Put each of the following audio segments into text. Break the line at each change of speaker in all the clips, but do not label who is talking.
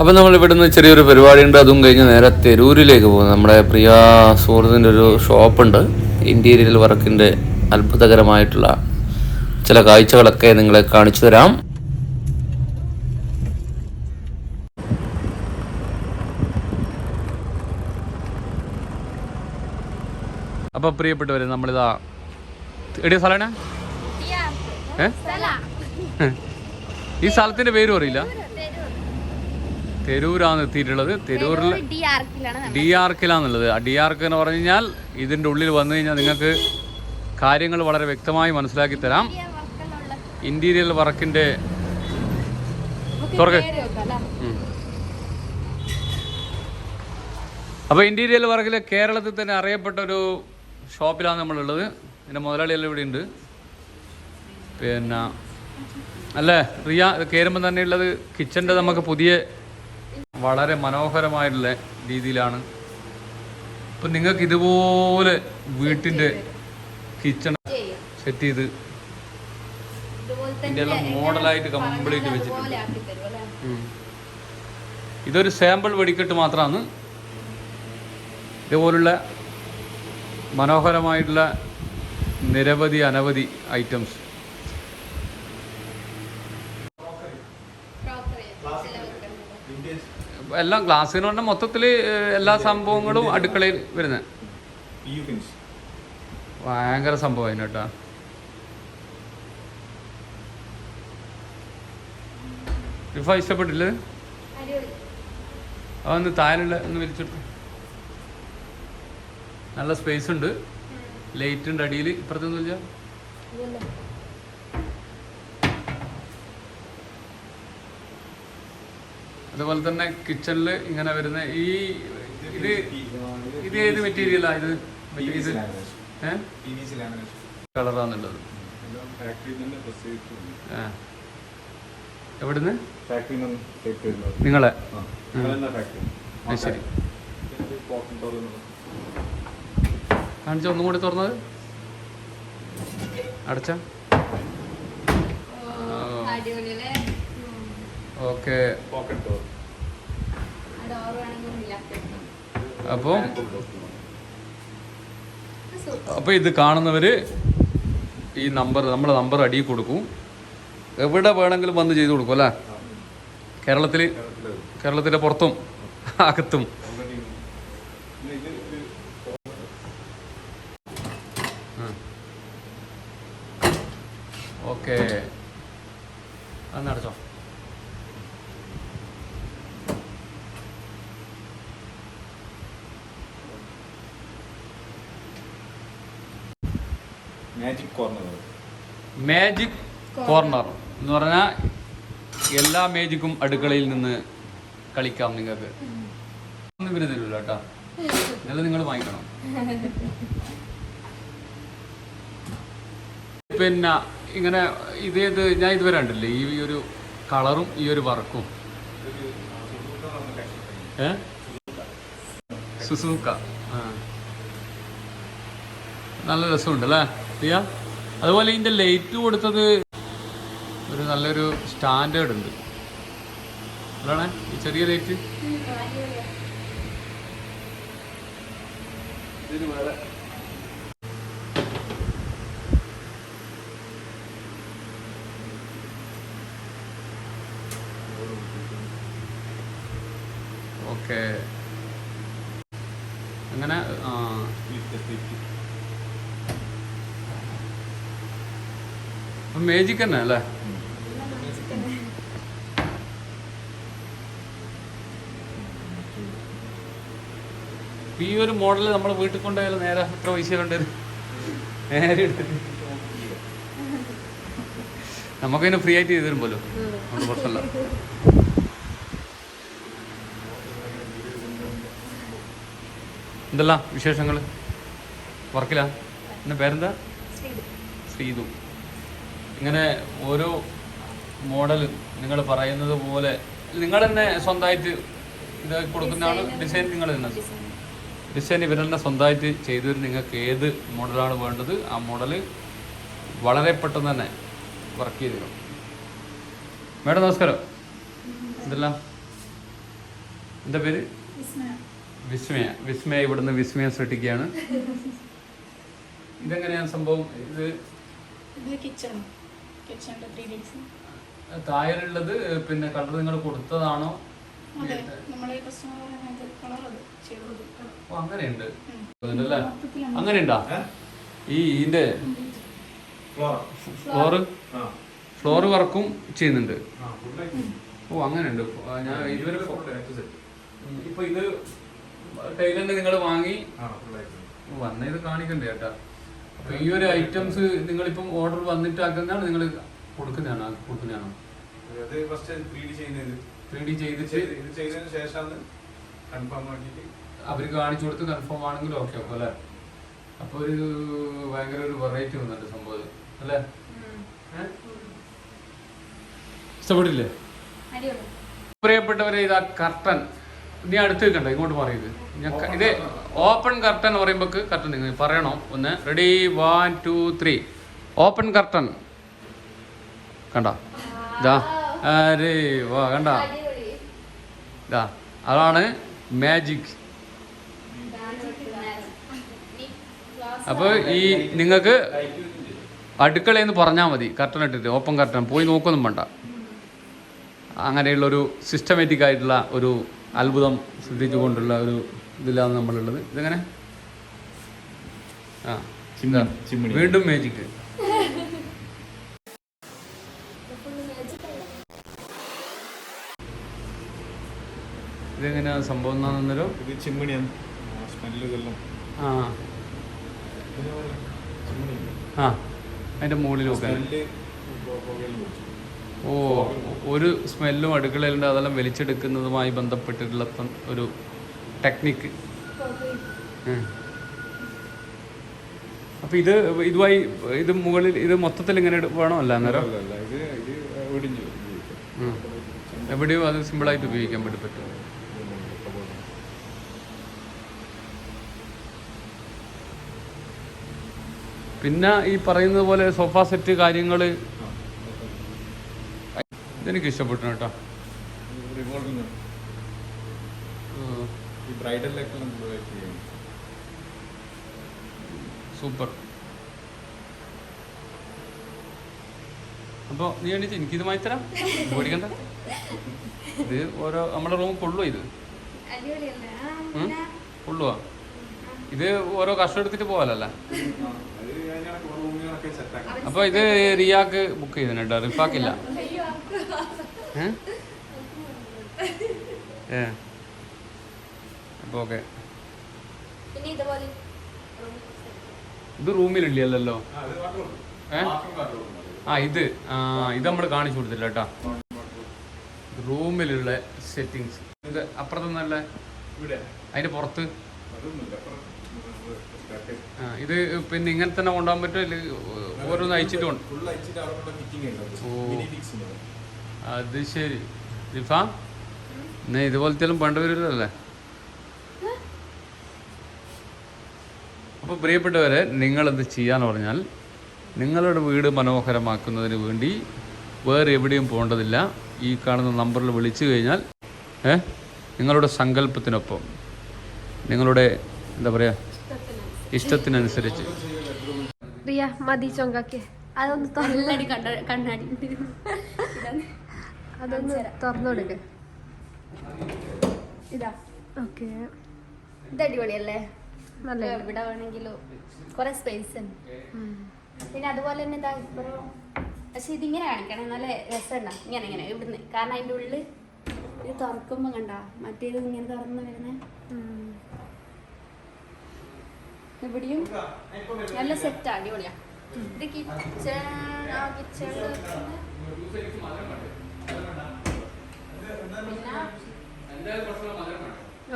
അപ്പം നമ്മൾ ഇവിടുന്ന് ചെറിയൊരു പരിപാടിയുണ്ട് അതും കഴിഞ്ഞ് നേരെ തെരൂരിലേക്ക് പോകുന്നു നമ്മുടെ പ്രിയ സുഹൃത്തിന്റെ ഒരു ഷോപ്പുണ്ട്. ഇന്റീരിയൽ വർക്കിന്റെ അത്ഭുതകരമായിട്ടുള്ള ചില കാഴ്ചകളൊക്കെ നിങ്ങളെ കാണിച്ചു തരാം. അപ്പോൾ പ്രിയപ്പെട്ടവരെ നമ്മളിതാ എടിയ സ്ഥലമാണ് ഏ? ഈ സ്ഥലത്തിന്റെ പേരും അറിയില്ല. തെരൂരാണ് എത്തിയിട്ടുള്ളത്. തെരൂരിൽ ഡി ആർക്കിലാന്നുള്ളത് ഡി ആർക്ക് എന്ന് പറഞ്ഞു കഴിഞ്ഞാൽ ഇതിന്റെ ഉള്ളിൽ വന്നു കഴിഞ്ഞാൽ നിങ്ങൾക്ക് കാര്യങ്ങൾ വളരെ വ്യക്തമായി മനസ്സിലാക്കി തരാം. ഇന്റീരിയൽ വർക്കിന്റെ തുറക്ക്. അപ്പോൾ ഇന്റീരിയൽ വർക്കിൽ കേരളത്തിൽ തന്നെ അറിയപ്പെട്ട ഒരു ഷോപ്പിലാണ് നമ്മളുള്ളത്. എന്റെ മുതലാളിയെല്ലാം ഇവിടെ ഉണ്ട്. പിന്നെ അല്ലേ? റിയ കയറുമ്പോൾ തന്നെയുള്ളത് കിച്ചന്റെ നമുക്ക് പുതിയ വളരെ മനോഹരമായിട്ടുള്ള രീതിയിലാണ്. ഇപ്പം നിങ്ങൾക്ക് ഇതുപോലെ വീട്ടിന്റെ കിച്ചൺ സെറ്റ് ചെയ്ത് ഇതിന്റെ എല്ലാം മോഡലായിട്ട് കംപ്ലീറ്റ് വെച്ചിട്ടുണ്ട്. ഇതൊരു സാമ്പിൾ വെടിക്കെട്ട് മാത്രമാണ് ഇതുപോലുള്ള മനോഹരമായിട്ടുള്ള നിരവധി അനവധി ഐറ്റംസ് എല്ലാം ഗ്ലാസ് പറഞ്ഞാൽ മൊത്തത്തിൽ എല്ലാ സംഭവങ്ങളും അടുക്കളയിൽ വരുന്നത്. ഭയങ്കര സംഭവം കേട്ടോ. റിഫ ഇഷ്ടപ്പെട്ടില്ലേ? അതൊന്ന് താഴെയുള്ള ഒന്ന് വലിച്ചെടുത്തു നല്ല സ്പേസ് ഉണ്ട്. ലൈറ്റ് ഉണ്ട് അടിയിൽ ഇപ്പുറത്തൊന്നും അതുപോലെ തന്നെ കിച്ചണിൽ ഇങ്ങനെ വരുന്ന ഈ ഇത് ഇത് ഏത് മെറ്റീരിയലാ ഇത്. കളറാന്നുള്ളത്. എവിടുന്ന്. നിങ്ങളെ? ശരി. കാണിച്ച ഒന്നും കൂടി തുറന്നത്? അടച്ച. ഓക്കെ.
Pocket towel.
അപ്പോൾ. അപ്പോൾ ഇത് കാണുന്നവര് ഈ നമ്പർ നമ്മുടെ നമ്പർ അടിയിൽ കൊടുക്കും. എവിടെ വേണമെങ്കിലും വന്ന് ചെയ്ത് കൊടുക്കും അല്ലേ? കേരളത്തിൽ
കേരളത്തിന്റെ
കേരളത്തിന്റെ പുറത്തും അകത്തും
Already. പിന്നെ ഇത് ഇത്
ഓക്കെ അന്ന് അടച്ചോ
magic കോർണർ
മാജിക് കോർണർ എന്ന് പറഞ്ഞാൽ എല്ലാ മാജിക്കും അടുക്കളയിൽ നിന്ന് കളിക്കാം നിങ്ങൾക്ക്. ഒന്നും ഇവർ ഇതെല്ലാം നിങ്ങൾ വാങ്ങിക്കണം. പിന്നെ ഇങ്ങനെ ഇതേത് ഞാൻ ഇതുവരെ ഉണ്ടല്ലേ ഈ ഒരു കളറും ഈ ഒരു വർക്കും. സുസൂക്ക. നല്ല രസമുണ്ട് അല്ലേ അതുപോലെ ഇതിന്റെ ലൈറ്റ് കൊടുത്തത് ഒരു നല്ലൊരു സ്റ്റാൻഡേർഡ് ഉണ്ട്. അതാണ് ഈ ചെറിയ ലൈറ്റ് ഓക്കെ അങ്ങനെ ആ മേജിക് തന്നെ അല്ലേ? ഈ ഒരു മോഡൽ നമ്മൾ വീട്ടിൽ നേരെ എത്ര പൈസ കൊണ്ടുവരും നേരെ എടുത്തിട്ട് ഫ്രീ ആയിട്ട് ചെയ്ത് തരുമ്പോലോ? അതുകൊണ്ട് പ്രശ്നമില്ല എന്തെല്ലാം വിശേഷങ്ങൾ വർക്കിലാ? എന്നെ പേരെന്താ? ശ്രീതു. ഇങ്ങനെ ഓരോ മോഡൽ നിങ്ങൾ പറയുന്നത് പോലെ നിങ്ങൾ തന്നെ സ്വന്തമായിട്ട് ഇത് കൊടുക്കുന്നതാണ് ഡിസൈൻ നിങ്ങൾ തന്നെ ഡിസൈൻ ഇവർ തന്നെ സ്വന്തമായിട്ട് ചെയ്തു നിങ്ങൾക്ക് ഏത് മോഡലാണ് വേണ്ടത് ആ മോഡൽ വളരെ പെട്ടെന്ന് തന്നെ വർക്ക് ചെയ്തു തരും. മേഡം നമസ്കാരം. എന്തെല്ലാം? എന്താ പേര്? വിസ്മയ. വിസ്മയ. ഇവിടുന്ന് വിസ്മയ സൃഷ്ടിക്കുകയാണ് ഇതെങ്ങനെയാണ് സംഭവം? ഇത്
കിച്ചൺ
തായലുള്ളത് പിന്നെ കളർ നിങ്ങൾ കൊടുത്തതാണോ? അങ്ങനെയുണ്ട്. അങ്ങനെയുണ്ടാ? ഈ ഇതിന്റെ
ഫ്ലോർ
ഫ്ലോറ് വർക്കും ചെയ്യുന്നുണ്ട്. ഓ അങ്ങനെയുണ്ട്. ഞാൻ ഇതുവരെ ഇപ്പൊ ഇത് ടൈലറിന്റെ നിങ്ങൾ വാങ്ങി? വന്ന ഇത് കാണിക്കണ്ടേ ചേട്ടാ അപ്പൊ ഈ ഒരു ഐറ്റംസ് നിങ്ങളിപ്പം ഓർഡർ വന്നിട്ട് ആക്കുന്നതാണ് നിങ്ങൾ കൊടുക്കുന്നതാണ് കൊടുക്കുന്നതാണ്.
അത് ഫസ്റ്റ് ത്രീ ഡി ചെയ്യുന്നത്
ത്രീ ഡി
ഇത്
ചെയ്തിട്ട്
ചെയ്ത് ഇത് ചെയ്തതിന് ശേഷമാണ് കൺഫേം ആക്കിയിട്ട്.
അവർക്ക് കാണിച്ചു കൊടുത്ത് കൺഫേം ആണെങ്കിലും ഓക്കെ അപ്പൊ അല്ലേ? അപ്പൊ ഒരു ഭയങ്കര ഒരു വെറൈറ്റി വന്നിട്ട് സംഭവം അല്ലേ? ഇഷ്ടപ്പെട്ടില്ലേ? പ്രിയപ്പെട്ടവരെ ഇതാ കർട്ടൻ. നീ അടുത്ത് നിൽക്കണ്ട ഇങ്ങോട്ട് പറയുന്നത് ഞാൻ ഇത് ഓപ്പൺ കർട്ടൻ പറയുമ്പോൾ കർട്ടൻ നിങ്ങൾ പറയണോ. ഒന്ന് ready one two three open curtain. കണ്ട? അരേ വാ കണ്ട? അതാണ് മാജിക് അപ്പോൾ ഈ നിങ്ങൾക്ക് അടുക്കളയെന്ന് പറഞ്ഞാൽ മതി. കർട്ടൻ ഇട്ടിട്ട് ഓപ്പൺ കർട്ടൻ. പോയി നോക്കൊന്നും വേണ്ട. അങ്ങനെയുള്ളൊരു സിസ്റ്റമാറ്റിക് ആയിട്ടുള്ള ഒരു അത്ഭുതം സൃഷ്ടിച്ചുകൊണ്ടുള്ള ഒരു ഇതിലാണ് നമ്മളുള്ളത്. ഇതെങ്ങനെ? ആ വീണ്ടും മാജിക് ഇതെങ്ങനെയാ സംഭവം എന്നാണെന്നല്ലോ
ഇത് ചിമ്മിണിയാണ്. സ്മെല്ല് ഇതെല്ലാം.
ആ. ആ അതിന്റെ മുകളിൽ
പിടിച്ചു
ഓ. ഒരു സ്മെല്ലും അടുക്കളയിലുണ്ട് അതെല്ലാം വലിച്ചെടുക്കുന്നതുമായി ബന്ധപ്പെട്ടിട്ടുള്ള ഒരു ടെക്നിക്ക് അപ്പൊ ഇത് ഇതുമായി ഇത് മുകളിൽ ഇത് മൊത്തത്തിൽ ഇങ്ങനെ വേണോ? അല്ല അന്നേരം. എവിടെയും അത് സിമ്പിളായിട്ട് ഉപയോഗിക്കാൻ വേണ്ടി പറ്റും പിന്നെ ഈ പറയുന്നത് പോലെ സോഫ സെറ്റ് കാര്യങ്ങൾ ഇതെനിക്ക് ഇഷ്ടപ്പെട്ടു കേട്ടോ. സൂപ്പർ അപ്പോൾ നീ എണീച്ച് എനിക്കിത് മാറ്റിത്തരാം പേടിക്കണ്ട ഇത് ഓരോ നമ്മുടെ റൂം കൊള്ളു ഇത്. കൊള്ളുവാ ഇത് ഓരോ കഷ്ടം എടുത്തിട്ട് പോകാലല്ല? അപ്പോൾ ഇത് റിയാക്ക് ബുക്ക് ചെയ്തിട്ടുണ്ട് റിഫാക്കില്ല. ഏ. അപ്പോൾ ഓക്കെ ഇത് റൂമിലില്ലല്ലോ?
ആ,
ഇത് ആ ഇത്. നമ്മൾ കാണിച്ചു കൊടുത്തില്ല കേട്ടോ. റൂമിലുള്ള സെറ്റിങ്സ് ഇത് അപ്പുറത്ത് നല്ല
ഇവിടെ.
അതിന്റെ പുറത്ത്?
അതൊന്നുമില്ല. അപ്പുറം.
ആ, ഇത് പിന്നെ ഇങ്ങനെ തന്നെ കൊണ്ടുപോകാൻ പറ്റുമോ? ഓരോന്ന്
അയച്ചിട്ടുണ്ട്
ഓ. അത് ശരി. റിഫ എന്നാ ഇതുപോലത്തെല്ലാം പണ്ട് വരില്ലല്ലേ അപ്പോൾ പ്രിയപ്പെട്ടവരെ നിങ്ങളെന്ത് ചെയ്യാന്ന് പറഞ്ഞാൽ നിങ്ങളുടെ വീട് മനോഹരമാക്കുന്നതിന് വേണ്ടി വേറെ എവിടെയും പോകേണ്ടതില്ല. ഈ കാണുന്ന നമ്പറിൽ വിളിച്ചു കഴിഞ്ഞാൽ ഏ നിങ്ങളുടെ സങ്കല്പത്തിനൊപ്പം നിങ്ങളുടെ എന്താ പറയാ ഇഷ്ടത്തിനനുസരിച്ച്.
റിയ മതി ചൊങ്കാക്കി. അതൊന്ന്
കണ്ണാടി.
അതൊന്ന് തുറന്നു കൊടുക്ക്
ഇതാ.
ഓക്കെ.
ഇത് അടിപൊളിയല്ലേ?
നല്ല
എവിടെ വേണമെങ്കിലും കുറെ സ്പേസ് ഉണ്ട്. പിന്നെ അതുപോലെ തന്നെ ഇതാ ഇപ്പുറം പക്ഷെ ഇതിങ്ങനെ കാണിക്കണം. നല്ല രസമുണ്ടാ. ഇങ്ങനെ ഇങ്ങനെ ഇവിടുന്ന്. കാരണം അതിന്റെ ഉള്ളിൽ ഇത് തുറക്കുമ്പോൾ കണ്ട മറ്റേത് ഇങ്ങനെ തുറന്ന് വരുന്നേ. ഇവിടെയും നല്ല സെറ്റ് അടിപൊളിയാ. ഇത് കിച്ചൺ ആ കിച്ചണിൽ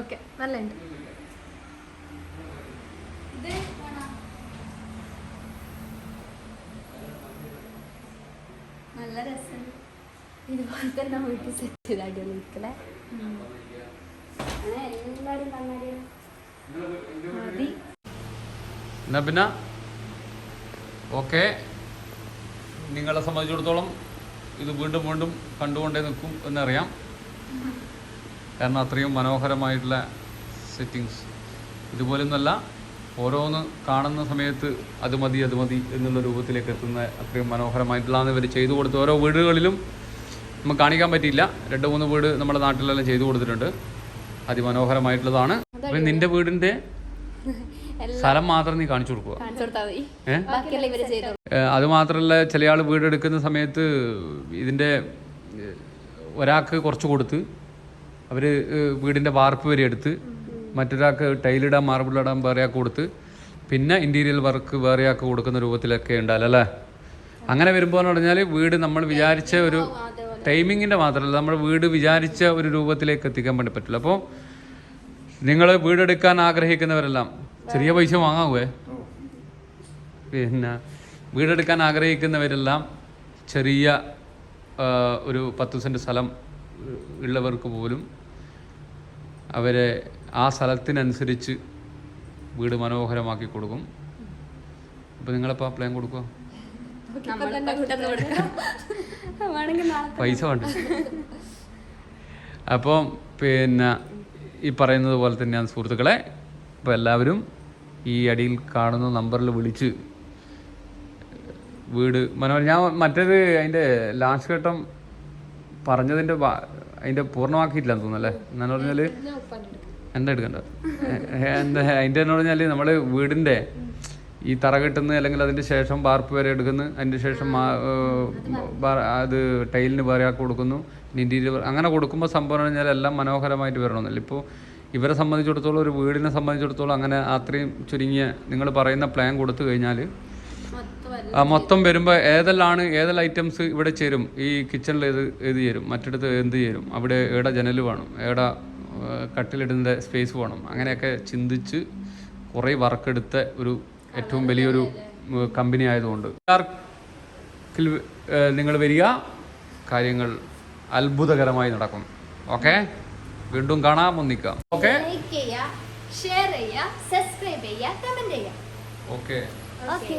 ഓക്കെ നല്ല ഉണ്ട്
നല്ല രസം. ഇതുപോലെ തന്നെ വീട്ടിൽ സെറ്റ് ചെയ്ത് അടിപൊളി ഇരിക്കലേ അങ്ങനെ എല്ലാവരും കണ്ണാടിയാണ് മതി.
എന്നാ പിന്നെ? ഓക്കെ. നിങ്ങളെ സംബന്ധിച്ചിടത്തോളം ഇത് വീണ്ടും വീണ്ടും കണ്ടുകൊണ്ടേ നിൽക്കും എന്നറിയാം. കാരണം അത്രയും മനോഹരമായിട്ടുള്ള സെറ്റിങ്സ് ഇതുപോലൊന്നല്ല ഓരോന്ന് കാണുന്ന സമയത്ത് അത് മതി അത് മതി എന്നുള്ള രൂപത്തിലേക്ക് എത്തുന്ന അത്രയും മനോഹരമായിട്ടുള്ളതാണ് ഇവർ ചെയ്തു കൊടുത്ത് ഓരോ വീടുകളിലും നമുക്ക് കാണിക്കാൻ പറ്റിയില്ല. രണ്ട് മൂന്ന് വീട് നമ്മുടെ നാട്ടിലെല്ലാം ചെയ്തു കൊടുത്തിട്ടുണ്ട്. അതിമനോഹരമായിട്ടുള്ളതാണ്. അപ്പം നിന്റെ വീടിന്റെ സ്ഥലം മാത്രം നീ കാണിച്ചു കൊടുക്കുക അത് മാത്രമല്ല ചില ആൾ വീടെടുക്കുന്ന സമയത്ത് ഇതിന്റെ ഏഹ് ഒരാൾക്ക് കുറച്ച് കൊടുത്ത് അവർ വീടിന്റെ വാർപ്പ് വരെ എടുത്ത് മറ്റൊരാൾക്ക് ടൈലിടാൻ മാർബിളിടാൻ വേറെ ആൾക്ക് കൊടുത്ത് പിന്നെ ഇന്റീരിയൽ വർക്ക് വേറെ ആൾക്ക് കൊടുക്കുന്ന രൂപത്തിലൊക്കെ ഉണ്ടല്ലോ അല്ലേ? അങ്ങനെ വരുമ്പോൾ എന്ന് പറഞ്ഞാൽ വീട് നമ്മൾ വിചാരിച്ച ഒരു ടൈമിങ്ങിന്റെ മാത്രമല്ല നമ്മൾ വീട് വിചാരിച്ച ഒരു രൂപത്തിലേക്ക് എത്തിക്കാൻ വേണ്ടി പറ്റില്ല. അപ്പോൾ നിങ്ങൾ വീടെടുക്കാൻ ആഗ്രഹിക്കുന്നവരെല്ലാം ചെറിയ പൈസ വാങ്ങാവേ? പിന്നെ വീടെടുക്കാൻ ആഗ്രഹിക്കുന്നവരെല്ലാം ചെറിയ ഒരു പത്ത് സെന്റ് സ്ഥലം ഉള്ളവർക്ക് പോലും അവരെ ആ സ്ഥലത്തിനനുസരിച്ച് വീട് മനോഹരമാക്കി കൊടുക്കും. അപ്പോൾ നിങ്ങളപ്പോൾ പ്ലാൻ കൊടുക്കുക പൈസ വേണ്ട. അപ്പം പിന്നെ ഈ പറയുന്നത് പോലെ തന്നെയാണ് സുഹൃത്തുക്കളെ. അപ്പോൾ എല്ലാവരും ഈ അടിയിൽ കാണുന്ന നമ്പറിൽ വിളിച്ച് വീട്. മനോഹരം ഞാൻ മറ്റേത് അതിന്റെ ലാസ്റ്റ് ഘട്ടം പറഞ്ഞതിന്റെ അതിന്റെ അതിന്റെ തോന്നുന്നു അല്ലേ? എന്നാന്ന് പറഞ്ഞാൽ എന്താ എടുക്കണ്ട? എന്താ അതിന്റെ എന്ന് പറഞ്ഞാൽ നമ്മൾ വീടിന്റെ ഈ തറ കെട്ടുന്ന അല്ലെങ്കിൽ അതിന്റെ ശേഷം വാർപ്പ് വരെ എടുക്കുന്നു അതിന്റെ ശേഷം അത് ടൈലിന് വേറെ കൊടുക്കുന്നു. ഇന്റീരിയർ അങ്ങനെ കൊടുക്കുമ്പോൾ സംഭവം പറഞ്ഞാൽ എല്ലാം മനോഹരമായിട്ട് വരണമെന്നില്ല ഇപ്പോൾ ഇവരെ സംബന്ധിച്ചിടത്തോളം ഒരു വീടിനെ സംബന്ധിച്ചിടത്തോളം അങ്ങനെ അത്രയും ചുരുങ്ങിയ നിങ്ങൾ പറയുന്ന പ്ലാൻ കൊടുത്തു കഴിഞ്ഞാൽ
മൊത്തം
വരുമ്പോൾ ഏതെല്ലാണ് ഏതെല്ലാം ഐറ്റംസ് ഇവിടെ ചേരും? ഈ കിച്ചണിൽ ഏത് ഏത് ചേരും. മറ്റിടത്ത് എന്ത് ചേരും? അവിടെ ഏടെ ജനൽ വേണം ഏടെ കട്ടിലിടുന്ന സ്പേസ് വേണം. അങ്ങനെയൊക്കെ ചിന്തിച്ച് കുറേ വർക്ക് എടുത്ത ഒരു ഏറ്റവും വലിയൊരു കമ്പനി ആയതുകൊണ്ട്. നിങ്ങൾ വരിക. കാര്യങ്ങൾ അത്ഭുതകരമായി നടക്കും. ഓക്കെ? വീണ്ടും കാണാം ഒന്നിക്കാം. ഓക്കെ?
ഷെയർ ചെയ്യുക സബ്സ്ക്രൈബ് ചെയ്യുക കമന്റ് ചെയ്യുക
ഓക്കെ.
ഓക്കെ